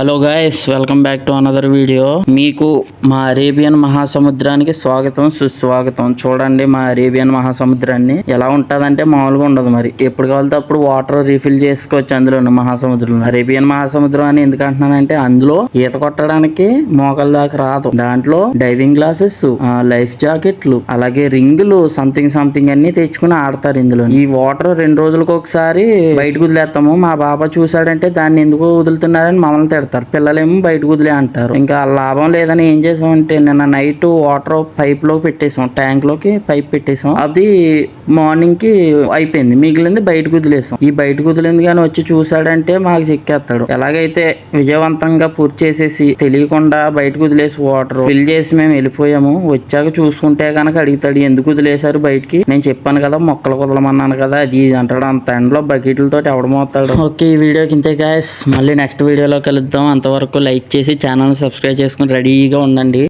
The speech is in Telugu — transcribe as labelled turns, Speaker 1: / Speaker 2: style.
Speaker 1: Hello guys welcome back to another video మీకు మా అరేబియన్ మహాసముద్రానికి స్వాగతం సుస్వాగతం. చూడండి మా అరేబియన్ మహాసముద్రాన్ని. ఎలా ఉంటుందంటే మామూలుగా ఉండదు మరి. ఎప్పుడు కావాలితే అప్పుడు వాటర్ రీఫిల్ చేసుకోవచ్చు అందులో మహాసముద్రంలో. అరేబియన్ మహాసముద్రం అని ఎందుకు అంటున్నానంటే అందులో ఈత కొట్టడానికి మోకల దాకా రాదు. దాంట్లో డైవింగ్ గ్లాసెస్ లైఫ్ జాకెట్లు అలాగే రింగులు సంథింగ్ సంథింగ్ అన్ని తెచ్చుకుని ఆడతారు ఇందులో. ఈ వాటర్ రెండు రోజులకు ఒకసారి బయటకు వదిలేస్తాము. మా బాబా చూసాడంటే దాన్ని ఎందుకు వదులుతున్నారని మమ్మల్ని తిడతారు. పిల్లలేమో బయటకు వదిలే అంటారు. ఇంకా లాభం లేదని ఏం చేసామంటే నిన్న నైట్ వాటర్ పైప్లో పెట్టేసాం. ట్యాంక్లోకి పైప్ పెట్టేసాం. అది మార్నింగ్కి అయిపోయింది. మిగిలింది బయటకు వదిలేసాం. ఈ బయటకు వదిలింది కానీ వచ్చి చూసాడంటే మాకు చెక్కేస్తాడు. ఎలాగైతే విజయవంతంగా పూర్తి చేసేసి తెలియకుండా బయటకు వదిలేసి వాటర్ ఫిల్ చేసి మేము వెళ్ళిపోయాము వచ్చాక చూసుకుంటే కనుక అడుగుతాడు ఎందుకు వదిలేశారు బయటికి? నేను చెప్పాను కదా మొక్కలు కుదలమన్నాను కదా అది అంటాడు. అంత ఎండలో బకెట్లతో ఎవడమవుతాడు ఓకే ఈ వీడియోకి ఇంతే గాయస్ మళ్ళీ నెక్స్ట్ వీడియోలో కలుద్దాం. అంతవరకు లైక్ చేసి ఛానల్ సబ్స్క్రైబ్ చేసుకుని రెడీగా ఉండండి.